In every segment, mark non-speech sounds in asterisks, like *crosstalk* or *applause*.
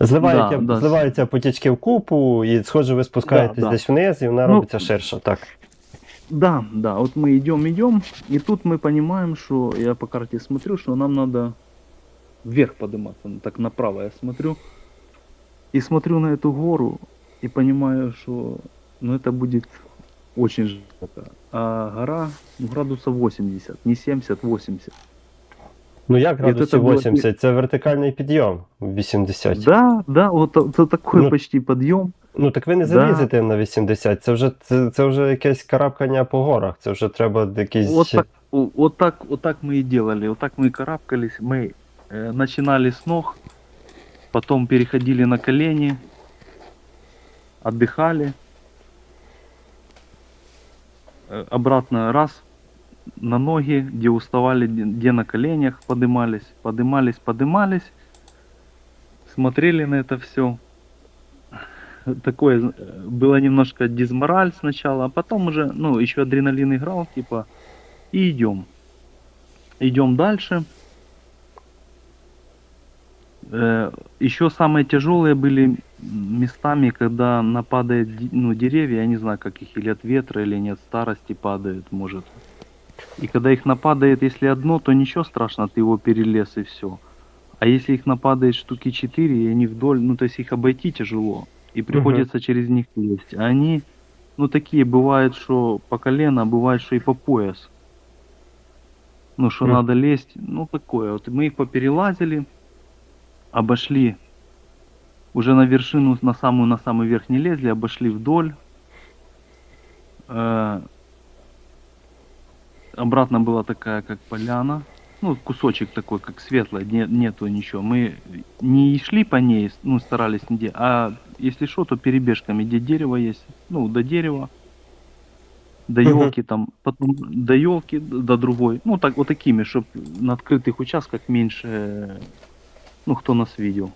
Зливають, Да, да. зливаються потічки в купу, і схоже, ви спускаєтесь Да, да. десь вниз, і вона Ну, робиться ширша. Так. Да, да, вот мы идем, идем, и тут мы понимаем, что я по карте смотрю, что нам надо вверх подниматься, ну, так направо я смотрю, и смотрю на эту гору, и понимаю, что ну, это будет очень жарко. А гора ну, градусов 80, не 70, 80. Ну як І градусів це було- 80? Це вертикальний підйом 80. Да, да, вот это такой Ну, почти подъем. Ну так ви не Да. залізете на 80, це вже це, це вже якесь карабкання по горах, це вже треба якісь. Вот так, о- вот так, вот так мы и делали, вот так мы и карабкались, мы э, начинали с ног, потом переходили на колени, отдыхали, Э, обратно раз на ноги, где уставали, где на коленях подымались, подымались, подымались, смотрели на это все. Такое было немножко дизмораль сначала, а потом уже, ну, еще адреналин играл, типа, и идем. Идем дальше. Э, еще самые тяжелые были местами, когда нападает ди- ну, деревья, я не знаю, как их, или от ветра, или от старости падают, может. И когда их нападает, если одно, то ничего страшного, ты его перелез и все. А если их нападает штуки 4, и они вдоль, ну то есть их обойти тяжело, и приходится через них лезть. А они, ну такие бывают, что по колено, а бывает, что и по пояс. Ну, что Мгм. надо лезть, ну такое. Вот мы их поперелазили, обошли, уже на вершину, на самую, на самый верх не лезли, обошли вдоль. Э, обратно была такая, как поляна. Ну, кусочек такой, как светлый, не, нету ничего. Мы не шли по ней, ну, старались не де- а если что, то перебежками, где дерево есть, ну, до дерева, до Мгм. елки там, потом до елки, до другой. Ну, так вот такими, чтобы на открытых участках меньше, ну, кто нас видел.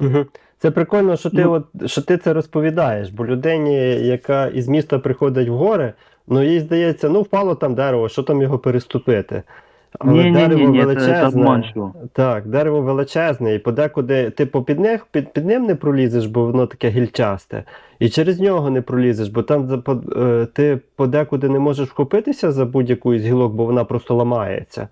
Угу. Це прикольно, що ти, Ну. от, що ти це розповідаєш, бо людині, яка із міста приходить в гори, ну їй здається, ну впало там дерево, що там його переступити. Але Не-не-не, дерево ні, это величезне. обманчиво. Так, дерево величезне, і подекуди ти під них, під, під ним не пролізеш, бо воно таке гільчасте. І через нього не пролізеш, бо там е, ти подекуди не можеш вхопитися за будь-яку із гілок, бо вона просто ламається.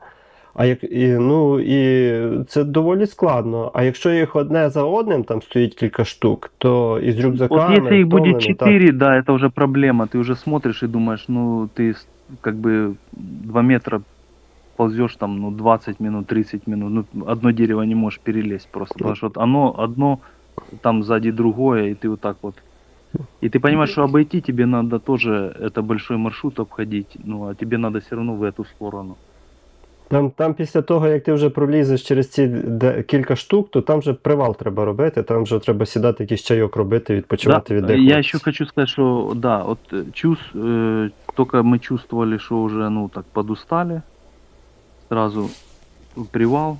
А як, і, ну, і це доволі складно. А якщо їх одне за одним там стоїть кілька штук, то із рюкзаками. Вот если их будет втомлено, так. 4, да, это уже проблема. Ты уже смотришь и думаешь, ну, ты с- как бы 2 метра ползешь там, ну, 20 минут, 30 минут. Ну, одно дерево не можешь перелезть просто. Потому что вот оно одно, там сзади другое, и ты вот так вот. И ты понимаешь, что обойти тебе надо тоже, это большой маршрут обходить, ну, а тебе надо все равно в эту сторону. Там, там після того, як ти вже пролізеш через ці де, кілька штук, то там вже привал треба робити, там вже треба сідати якийсь чайок робити, відпочивати, Да, віддихувати. я еще хочу сказать, что да, вот э, чувс, э, только мы чувствовали, что уже, ну, так подустали, сразу привал,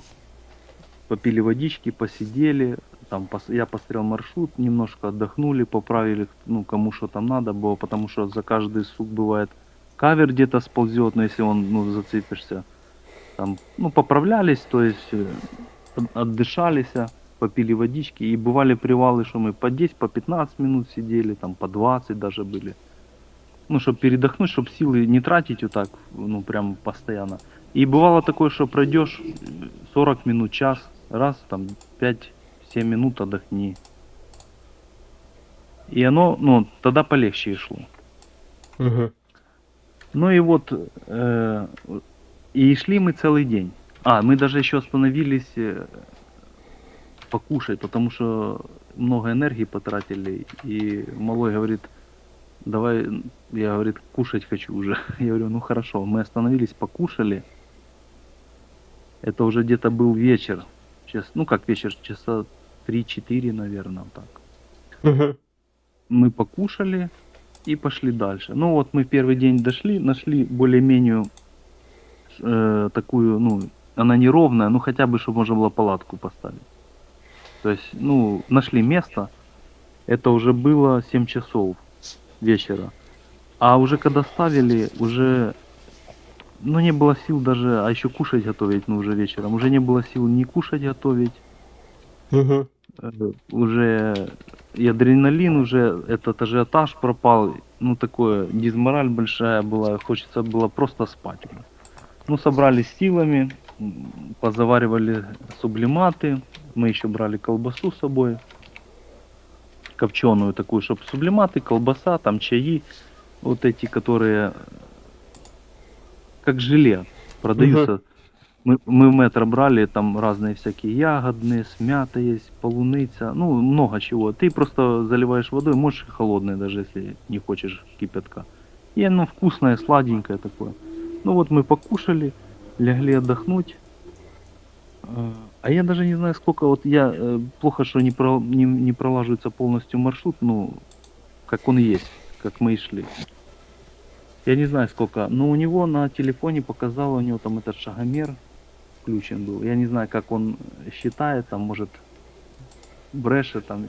попили водички, посидели, там пос- я посмотрел маршрут, немножко отдохнули, поправили, ну, кому что там надо было, потому что за каждый сук бывает кавер где-то сползет, но если он, ну, зацепишься, там, ну, поправлялись, то есть э, от- отдышались, попили водички, и бывали привалы, что мы по 10, по 15 минут сидели, там по 20 даже были. Ну, чтобы передохнуть, чтобы силы не тратить вот так, ну, прям постоянно. И бывало такое, что пройдешь э, 40 минут, час, раз, там 5-7 минут отдохни. И оно, ну, тогда полегче и шло. Угу. Ну и вот, э, и шли мы целый день. А, мы даже еще остановились э, покушать, потому что много энергии потратили. И малой говорит, давай, я, говорит, кушать хочу уже. *laughs* Я говорю, ну хорошо. Мы остановились, покушали. Это уже где-то был вечер. Час, ну как вечер, часа 3-4, наверное, так Угу. мы покушали и пошли дальше. Ну вот мы в первый день дошли, нашли более-менее э, такую, ну, она неровная, ну хотя бы, чтобы можно было палатку поставить. То есть, ну, нашли место, это уже было 7 часов вечера. А уже когда ставили, уже, ну, не было сил даже, а еще кушать готовить, ну, уже вечером. Уже не было сил ни кушать готовить, Угу. Уже и адреналин уже, этот ажиотаж пропал, ну такое, дизмораль большая была, хочется было просто спать. уже. Ну, собрались силами, позаваривали сублиматы, мы еще брали колбасу с собой, копченую такую, чтобы сублиматы, колбаса, там чаи, вот эти, которые как желе продаются. Мы, мы в метро брали, там разные всякие ягодные, с мятой есть, полуница, ну, много чего. Ты просто заливаешь водой, можешь и холодное даже, если не хочешь кипятка. И оно вкусное, сладенькое такое. Ну вот мы покушали, легли отдохнуть. Э, А я даже не знаю, сколько, вот я, э, плохо, что не, про, не, не пролаживается полностью маршрут, ну, как он есть, как мы и шли. Я не знаю сколько, но у него на телефоне показало, у него там этот шагомер включен был. Я не знаю, как он считает, там, может, брешет, там,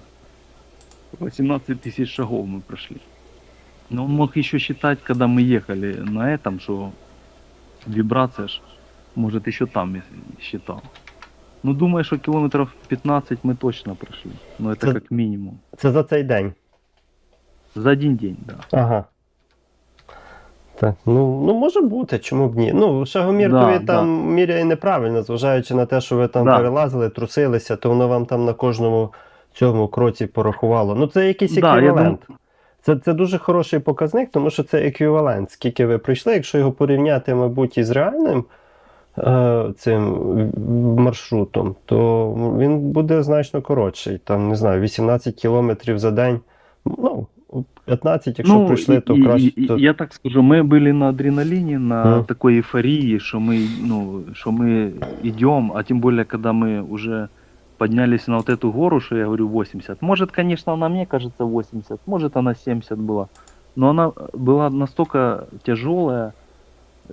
18 тысяч шагов мы прошли. Но он мог еще считать, когда мы ехали на этом, что вибрация ж, может, еще там и считал. Ну, думаю, что километров 15 мы точно прошли. Но это Це- как минимум. Це за цей день. За один день, да. Ага. Так, ну, ну може бути, чому б ні. Ну, шагомір Да, ви да. там міряє неправильно, зважаючи на те, що ви там Да. перелазили, трусилися, то воно вам там на кожному цьому кроці порахувало. Ну, це якийсь Да, еквівалент. Це, це дуже хороший показник, тому що це еквівалент. Скільки ви пройшли, якщо його порівняти, мабуть, із реальним е, цим маршрутом, то він буде значно коротший. Там, не знаю, 18 кілометрів за день. Ну, 15, якщо пройшли, то і- краще. і- то... Я так скажу, ми були на адреналине, на Мгм. такой эйфории, что мы, ну, что мы идем, а тем более, когда мы уже Поднялись на вот эту гору, что я говорю 80. Может, конечно, она мне кажется 80, может, она 70 была. Но она была настолько тяжелая,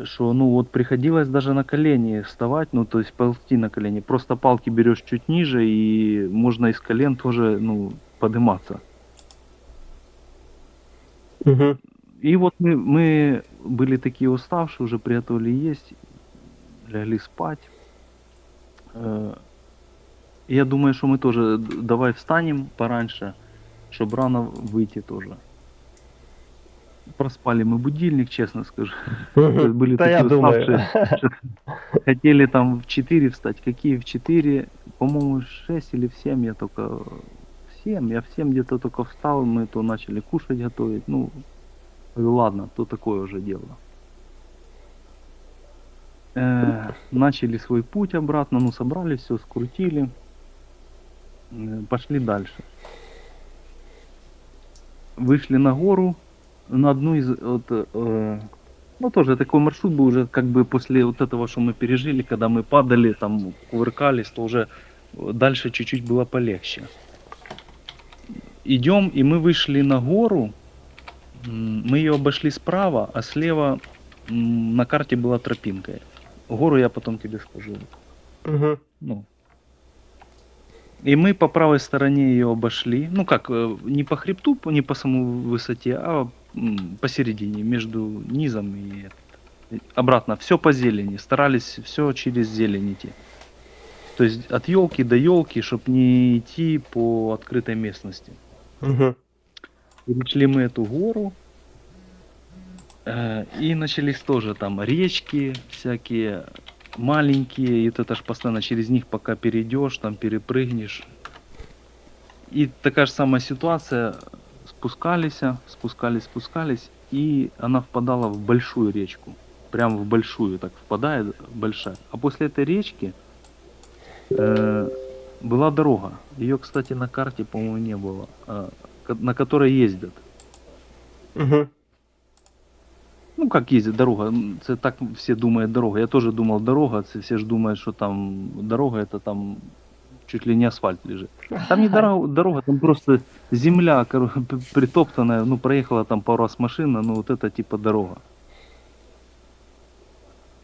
что, ну, вот приходилось даже на колени вставать, ну, то есть ползти на колени. Просто палки берешь чуть ниже, и можно из колен тоже, ну, подниматься. Угу. И вот мы, мы были такие уставшие, уже приготовили есть, лягли спать. Я думаю, что мы тоже давай встанем пораньше, чтобы рано выйти тоже. Проспали мы будильник, честно скажу. *laughs* были Та я такі думаю. уставшие. *laughs* Хотели там в 4 встать. Какие в 4? По-моему, в 6 или в 7 я только... В 7. Я в 7 где-то только встал, мы то начали кушать, готовить. Ну, ладно, то такое уже дело. Э, начали свой путь обратно, ну, собрали все, скрутили. Э, Пошли дальше. Вышли на гору, на одну из... Вот, э, ну, тоже такой маршрут был уже как бы после вот этого, что мы пережили, когда мы падали, там, кувыркались, то уже дальше чуть-чуть было полегче. Идем, и мы вышли на гору, мы ее обошли справа, а слева на карте была тропинка. Гору я потом тебе скажу. Угу. Ну. И мы по правой стороне ее обошли. Ну как, э, не по хребту, не по самой высоте, а посередине, между низом и обратно. Все по зелени. Старались все через зелень идти. То есть от елки до елки, чтобы не идти по открытой местности. Угу. Перешли мы эту гору. э, И начались тоже там речки всякие маленькие, и это ж постоянно через них пока перейдешь, там перепрыгнешь. И такая же самая ситуация, спускались, спускались, спускались, и она впадала в большую речку. Прям в большую так впадает, большая. А после этой речки э, была дорога. Ее, кстати, на карте, по-моему, не было. а, ко- на которой ездят. Угу. Ну, как ездит дорога, це так все думают дорога. Я тоже думал дорога, це все ж думают, что там дорога это там чуть ли не асфальт лежит. Там не дорога, дорога там просто земля притоптанная, ну, проехала там пару раз машина, ну, вот это типа дорога.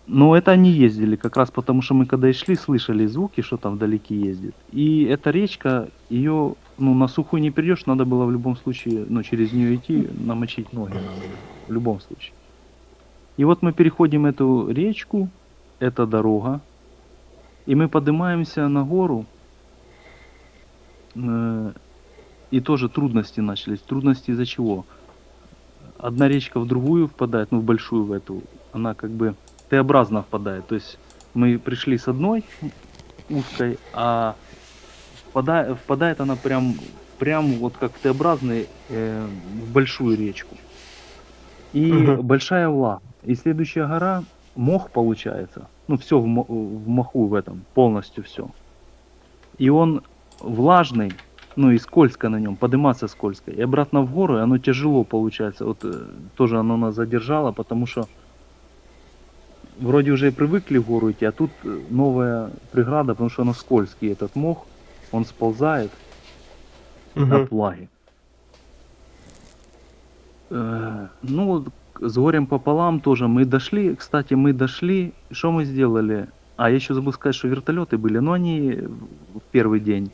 Но это они ездили, как раз потому что мы когда и шли, слышали звуки, что там вдалеке ездит. И эта речка, ее, ну, на сухую не перейдешь, надо было в любом случае, ну, через нее идти, намочить ноги в любом случае. И вот мы переходим эту речку, это дорога, и мы поднимаемся на гору, Э, И тоже трудности начались. Трудности из-за чего? Одна речка в другую впадает, ну в большую в эту, она как бы Т-образно впадает. То есть мы пришли с одной узкой, а впадает, впадает она прям, прям вот как Т-образный э, в большую речку. И Мгм. большая влага. И следующая гора мох получается. Ну все в, в моху в этом, полностью все. И он влажный, ну и скользко на нем, подниматься скользко. И обратно в гору, и оно тяжело получается. Вот э, тоже оно нас задержало, потому что вроде уже и привыкли в гору идти, а тут э, новая преграда, потому что оно скользкий, этот мох, он сползает Мгм. от влаги. Э, Ну, с горем пополам тоже мы дошли. Кстати, мы дошли. Что мы сделали? А, я еще забыл сказать, что вертолеты были, но они в первый день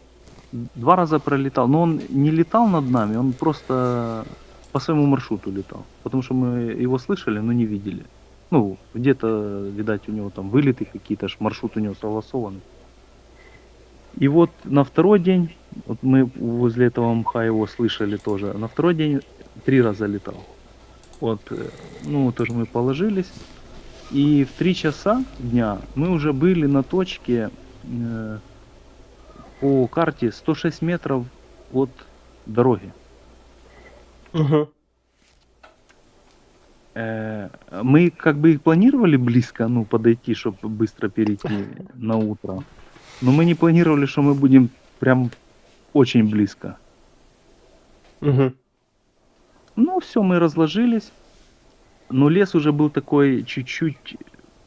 два раза пролетал. Но он не летал над нами, он просто по своему маршруту летал. Потому что мы его слышали, но не видели. Ну, где-то, видать, у него там вылеты какие-то, маршрут у него согласованный. И вот на второй день, вот мы возле этого мха его слышали тоже, на второй день три раза летал. Вот, э, ну, тоже мы положились. И в три часа дня мы уже были на точке э, по карте 106 метров от дороги. Мгм. Э, мы как бы и планировали близко, ну, подойти, чтобы быстро перейти *laughs* на утро. Но мы не планировали, что мы будем прям очень близко. Мгм. Ну, все, мы разложились. Но лес уже был такой чуть-чуть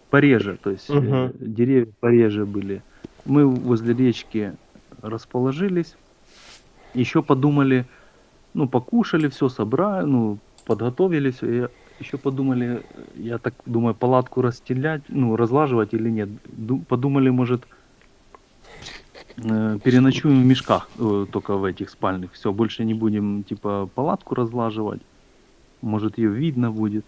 пореже, то есть Мгм. деревья пореже были. Мы возле речки расположились. Еще подумали, ну, покушали, все собрали, ну, подготовились. И еще подумали, я так думаю, палатку расстелять, ну, разлаживать или нет. Ду- подумали, может, переночуем в мешках, э, только в этих спальных. Все, больше не будем, типа, палатку разлаживать. Может, ее видно будет.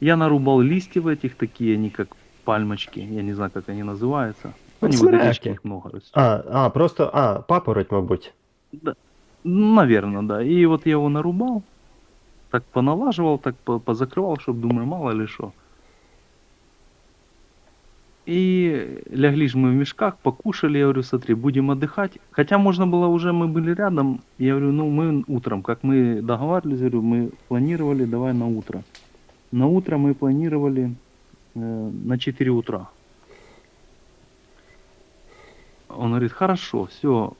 Я нарубал листьев этих, такие они как пальмочки. Я не знаю, как они называются. Они вот их много растет. А, а, просто, а, папороть, мабуть. Наверное, да. И вот я его нарубал, так поналаживал, так по- позакрывал, чтобы, думаю, мало ли что. И лягли же мы в мешках, покушали, я говорю, смотри, будем отдыхать. Хотя можно было уже, мы были рядом, я говорю, ну мы утром, как мы договаривались, говорю, мы планировали, давай на утро. На утро мы планировали э, на 4 утра. Он говорит, хорошо, все,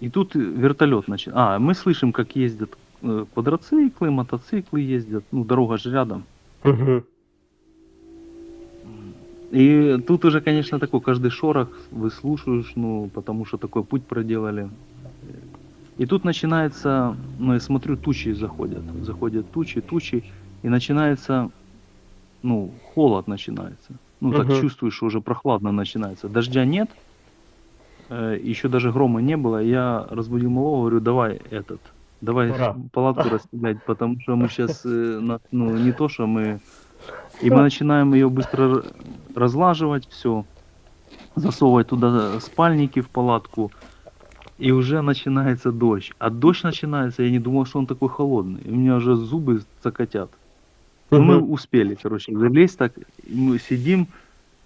и тут вертолет начал. А, мы слышим, как ездят э, квадроциклы, мотоциклы ездят. Ну, дорога же рядом. Мгм. И тут уже, конечно, такой каждый шорох выслушаешь, ну, потому что такой путь проделали. И тут начинается, ну, я смотрю, тучи заходят. Заходят тучи, тучи, и начинается, ну, холод начинается. Ну, так чувствуешь, уже прохладно начинается. Дождя нет, э, еще даже грома не было. Я разбудил малого, говорю, давай этот, давай Пора. палатку расстелять, потому что мы сейчас, ну, не то, что мы... И мы начинаем ее быстро разлаживать, все, засовывать туда спальники в палатку, и уже начинается дождь. А дождь начинается, я не думал, что он такой холодный. И у меня уже зубы закатят. Ну, мы успели, короче, залезть так, мы сидим,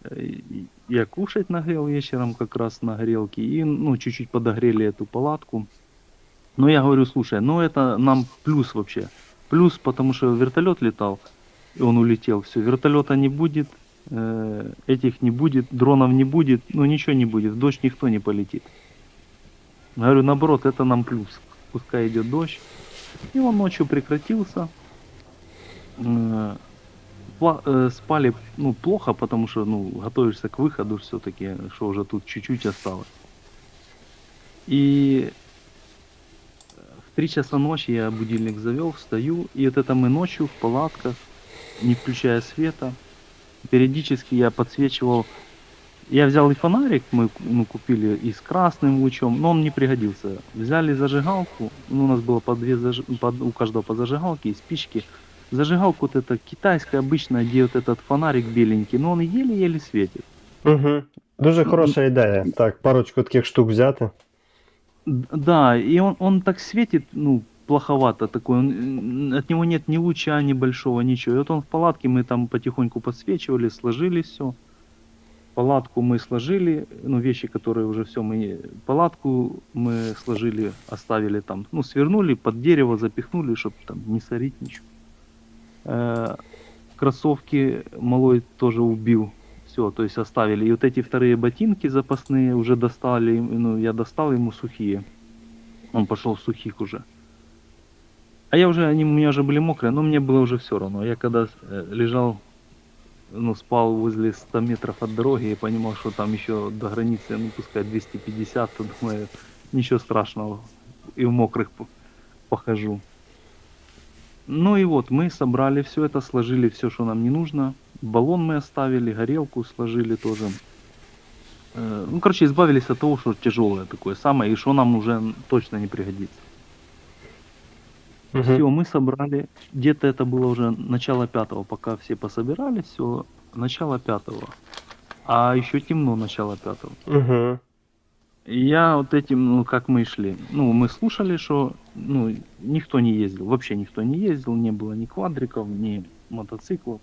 э, я кушать нагрел вечером как раз на грелке, и, ну, чуть-чуть подогрели эту палатку. Но я говорю, слушай, ну это нам плюс вообще. Плюс, потому что вертолет летал, и он улетел, все, вертолета не будет, э, этих не будет, дронов не будет, ну ничего не будет, в дождь никто не полетит. Говорю, наоборот, это нам плюс. Пускай идет дождь. И он ночью прекратился. Э, э, Спали ну, плохо, потому что ну, готовишься к выходу все-таки, что уже тут чуть-чуть осталось. И в 3 часа ночи я будильник завел, встаю, и вот это мы ночью в палатках, не включая света, периодически я подсвечивал. Я взял и фонарик, мы ну, купили и с красным лучом, но он не пригодился. Взяли зажигалку, ну, у нас было по две заж... по- у каждого по зажигалке и спички. Зажигалку вот это китайская обычная, где вот этот фонарик беленький, но он еле-еле светит. Мгм. Дуже хороша ідея. Так, парочку таких штук взяти. Да, и он, он так светит, ну, плоховато такой, он, от него нет ни луча, ни большого, ничего. И вот он в палатке, мы там потихоньку подсвечивали, сложили все. Палатку мы сложили, ну, вещи, которые уже все, мы, палатку мы сложили, оставили там, ну, свернули, под дерево запихнули, чтобы там не сорить ничего. Э, кроссовки малой тоже убил, все, то есть оставили. И вот эти вторые ботинки запасные уже достали, ну, я достал ему сухие. Он пошел сухих уже. А я уже, они у меня уже были мокрые, но мне было уже все равно. Я когда э, лежал, ну, спал возле 100 метров от дороги и понимал, что там еще до границы, ну, пускай 250, то думаю, ничего страшного. И в мокрых по- похожу. Ну и вот, мы собрали все это, сложили все, что нам не нужно. Баллон мы оставили, горелку сложили тоже. Э, Ну, короче, избавились от того, что тяжелое такое самое, и что нам уже точно не пригодится. Мгм. Все, мы собрали. Где-то это было уже начало пятого, пока все пособирались, все, начало пятого. А еще темно начало пятого. Угу. И я вот этим, ну, как мы шли. Ну, мы слушали, что, ну, никто не ездил, вообще никто не ездил, не было ни квадриков, ни мотоциклов.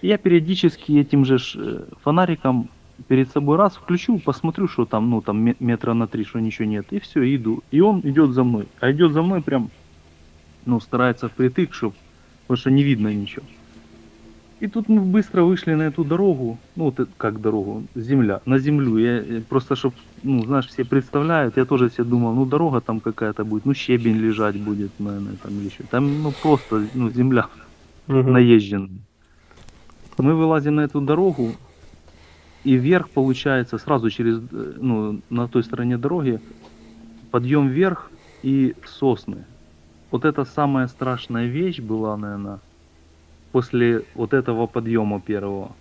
И я периодически этим же э, фонариком перед собой раз включу, посмотрю, что там, ну, там ме- метра на три, что ничего нет, и все, иду. И он идет за мной. А идет за мной прям, ну, старается впритык, чтоб, потому что не видно ничего. И тут мы быстро вышли на эту дорогу, ну, вот как дорогу, земля, на землю. Я просто, чтоб, ну, знаешь, все представляют, я тоже себе думал, ну, дорога там какая-то будет, ну, щебень лежать будет, наверное, там или еще. Там, ну, просто, ну, земля Угу. наезженная. Мы вылазим на эту дорогу, и вверх получается сразу через, э, ну, на той стороне дороги, подъем вверх и сосны. Вот это самая страшная вещь была, наверное, после вот этого подъема первого.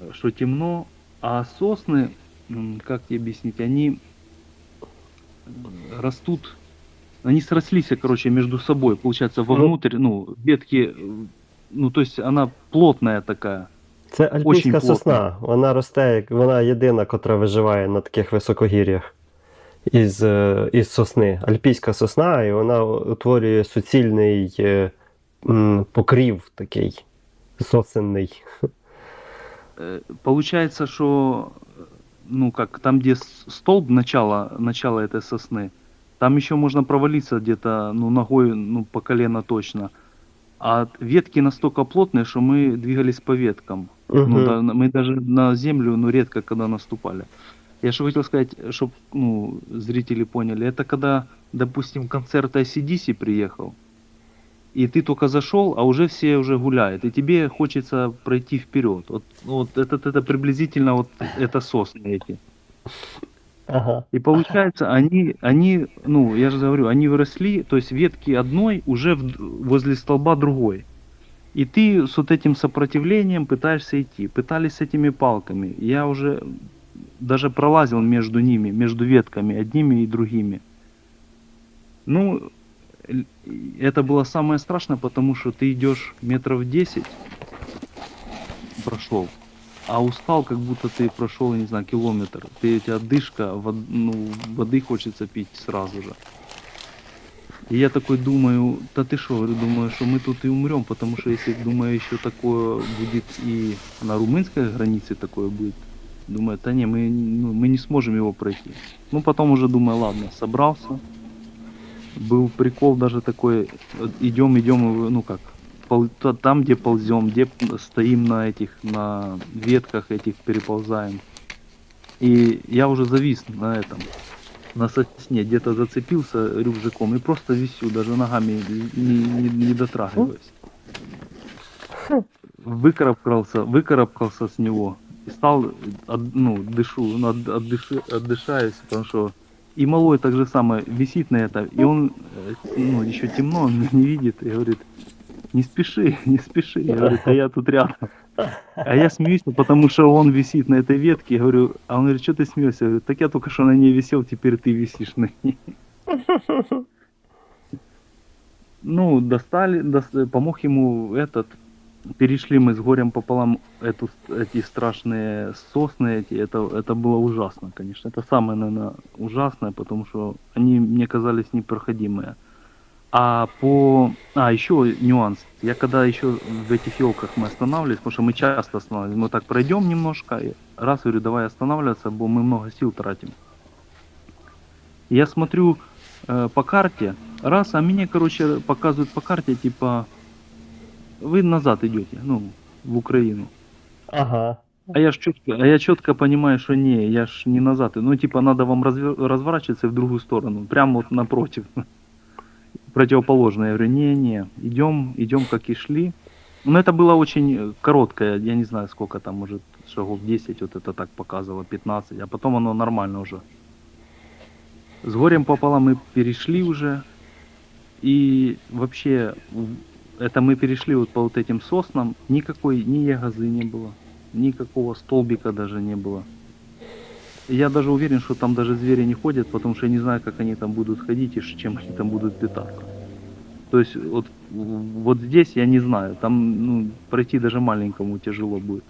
Э, Что темно, а сосны, м, как тебе объяснить, они м, растут, они срослись, короче, между собой, получается, вовнутрь, ну, ветки, э, ну, то есть она плотная такая. Це альпійська плотно. сосна. Вона росте, як вона єдина, котра виживає на таких високогір'ях із, е, із сосни. Альпійська сосна, і вона утворює суцільний е, м, покрів такий сосенний. Э, Получается, что, э, ну, как там, где с- столб начала, начала этой сосны, там еще можно провалиться где-то, ну, ногой, ну, по колено точно. А ветки настолько плотные, что мы двигались по веткам. Ну, Мгм. да, на- мы даже на землю, ну, редко когда наступали. Я что хотел сказать, чтобы, ну, зрители поняли, это когда, допустим, концерт ICDC приехал, и ты только зашел, а уже все уже гуляют, и тебе хочется пройти вперед. Вот, ну, вот это, это приблизительно вот это сосны эти. Ага. И получается, они, они, ну, я же говорю, они выросли, то есть ветки одной уже в- возле столба другой. И ты с вот этим сопротивлением пытаешься идти. Пытались с этими палками. Я уже даже пролазил между ними, между ветками, одними и другими. Ну, это было самое страшное, потому что ты идешь метров 10, прошел, а устал, как будто ты прошел, не знаю, километр. Ты у тебя дышка, вод- ну, воды хочется пить сразу же. И я такой думаю, да ты что, думаю, что мы тут и умрем, потому что если, думаю, еще такое будет и на румынской границе такое будет, думаю, да не, мы, ну, мы не сможем его пройти. Ну, потом уже думаю, ладно, собрался. Был прикол даже такой, идем, идем, ну как, пол- та- там, где ползем, где стоим на этих, на ветках этих переползаем. И я уже завис на этом, на сосне, где-то зацепился рюкзаком и просто висю, даже ногами не, не- не дотрагиваюсь. Выкарабкался, выкарабкался с него и стал, ну, дышу, ну, от- отдыши- отдышаюсь, потому что и малой так же самое висит на это, и он, э, ну, еще темно, он меня не видит, и говорит, не спеши, *laughs* не спеши, я говорю, а я тут рядом. А я смеюсь, потому что он висит на этой ветке, я говорю, а он говорит, что ты смеешься? Я говорю, так я только что на ней висел, теперь ты висишь на ней. *laughs* Ну, достали, дос- помог ему этот, перешли мы с горем пополам эту, эти страшные сосны, эти, это, это было ужасно, конечно. Это самое, наверное, ужасное, потому что они мне казались непроходимые. А по... А, еще нюанс. Я когда еще в этих елках мы останавливались, потому что мы часто останавливались, мы так пройдем немножко, и раз говорю, давай останавливаться, бо мы много сил тратим. Я смотрю э, по карте, раз, а мне, короче, показывают по карте, типа, вы назад идете, ну, в Украину. Ага. А я ж четко, а я четко понимаю, что не, я ж не назад. Ну, типа, надо вам разве- разворачиваться в другую сторону, прямо вот напротив. *laughs* Противоположно. Я говорю, не-не, идем, идем, как и шли. Но это было очень э, короткое, я не знаю, сколько там, может, шагов 10, вот это так показывало, 15, а потом оно нормально уже. С горем пополам мы перешли уже, и вообще, это мы перешли вот по вот этим соснам, никакой ни ягозы не было, никакого столбика даже не было. Я даже уверен, что там даже звери не ходят, потому что я не знаю, как они там будут ходить и чем они там будут питаться. То есть вот, вот здесь я не знаю, там ну, пройти даже маленькому тяжело будет.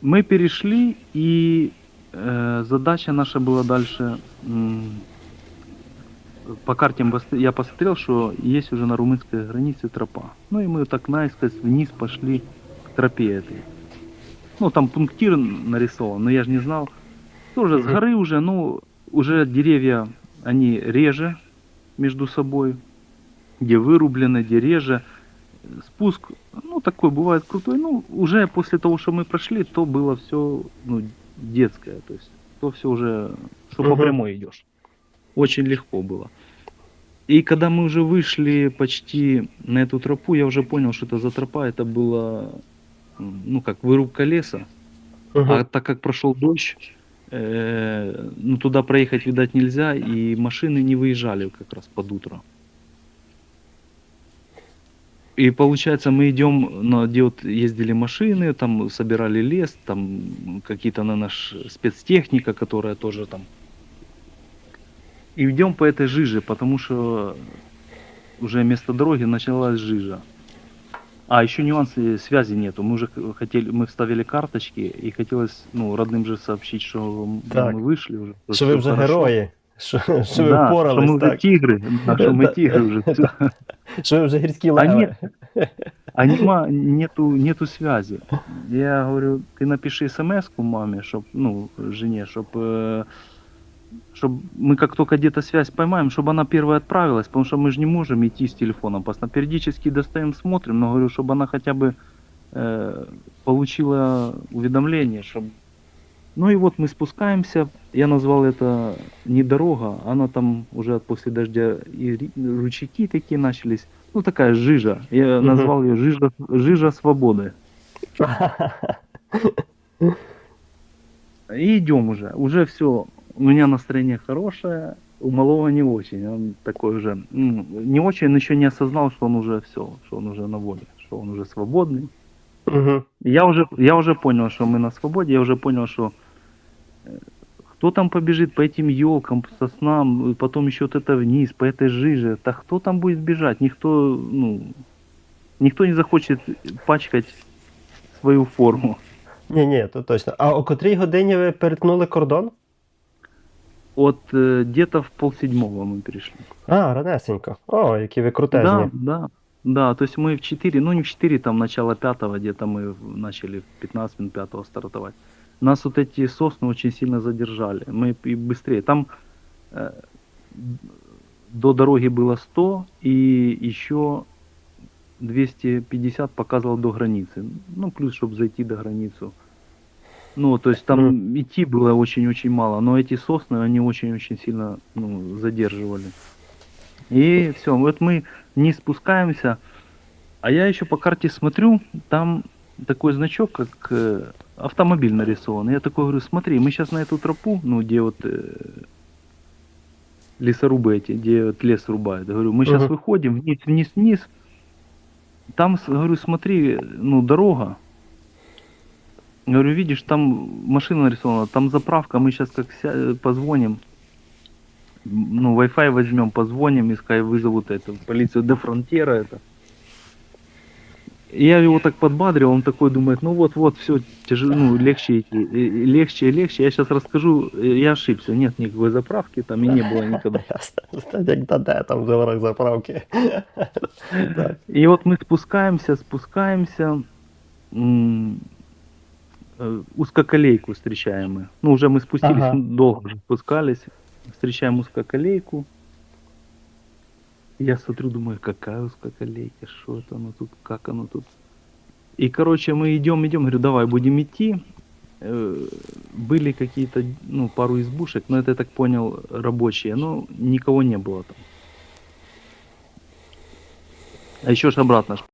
Мы перешли, и э, задача наша была дальше. По карте я посмотрел, что есть уже на румынской границе тропа. Ну и мы так наискось вниз пошли к тропе этой. Ну там пунктир нарисован, но я же не знал. Тоже с горы уже, ну уже деревья, они реже между собой, где вырублены, где реже. Спуск, ну такой бывает крутой. Ну уже после того, что мы прошли, то было все ну, детское. То есть то все уже, что по Мгм. прямой идешь. Очень легко было. И когда мы уже вышли почти на эту тропу, я уже понял, что это за тропа. Это было, ну как, вырубка леса. Мгм. А так как прошел дождь, э, ну туда проехать, видать, нельзя, и машины не выезжали как раз под утро. И получается, мы идем, на, где вот ездили машины, там собирали лес, там какие-то на наш спецтехника, которая тоже там. И идем по этой жиже, потому что уже вместо дороги началась жижа. А еще нюансы связи нету. Мы уже х- хотели, мы вставили карточки и хотелось, ну, родным же сообщить, что м, Так. мы вышли уже. Що ви всё вже хорошо. герої, що, що ви Да, впорались, что мы уже так. тигры, да, что мы Да. тигры уже. всё. Що ви вже гірські А леви. нет, а нема, нету, нету связи. Я говорю, ты напиши смс-ку маме, чтоб, ну, жене, чтоб, э, чтоб мы как только где-то связь поймаем, чтобы она первая отправилась, потому что мы же не можем идти с телефоном. Постоянно. Периодически достаем, смотрим, но говорю, чтобы она хотя бы э, получила уведомление, чтобы... Ну и вот мы спускаемся, я назвал это не дорога, она там уже после дождя и ручейки такие начались, ну такая жижа, я назвал ее жижа, жижа свободы. *laughs* И идем уже, уже все, у меня настроение хорошее, у малого не очень, он такой уже, м, не очень, он еще не осознал, что он уже все, что он уже на воле, что он уже свободный. Мгм. Я уже, я уже понял, что мы на свободе, я уже понял, что э, кто там побежит по этим елкам, по соснам, и потом еще вот это вниз, по этой жиже, да кто там будет бежать? Никто, ну, никто не захочет пачкать свою форму. Ні, ні, то точно. А о котрій годині ви перетнули кордон? От э, где-то в полседьмого мы перешли. А, ранесенько. О, які ви крутезні. Да, да. Да, то есть мы в 4, ну не в 4, там начало 5 где-то мы в- начали в 15 минут 5 стартовать. Нас вот эти сосны очень сильно задержали. Мы и быстрее. Там э, до дороги было 100 и еще 250 показывал до границы. Ну, плюс, чтобы зайти до границу. Ну, то есть там идти было очень-очень мало, но эти сосны, они очень-очень сильно ну, задерживали. И все, вот мы не спускаемся. А я еще по карте смотрю, там такой значок, как э, автомобиль нарисован. Я такой говорю, смотри, мы сейчас на эту тропу, ну, где вот э, лесорубы эти, где вот лес рубают. Говорю, мы сейчас Мгм. выходим вниз, вниз, вниз. Там, говорю, смотри, ну, дорога. Говорю, видишь, там машина нарисована, там заправка, мы сейчас как ся- позвоним, м, ну, Wi-Fi возьмем, позвоним, и скай вызовут это, полицию де фронтера это. И я его так подбадрил, он такой думает, ну вот-вот, все, тяжело, ну, легче идти, и- и легче и легче. Я сейчас расскажу, э, я ошибся, нет никакой заправки там и не было никогда. *laughs* Як даде там вже ворог заправки. *laughs* И вот мы спускаемся, спускаемся, э, узкоколейку встречаем мы. Ну, уже мы спустились, Ага. ну, долго уже спускались, встречаем узкоколейку. Я смотрю, думаю, какая узкоколейка, что это оно тут, как оно тут. И, короче, мы идем, идем, говорю, давай будем идти. Э, Были какие-то, ну, пару избушек, но это, я так понял, рабочие, но никого не было там. А еще ж обратно ж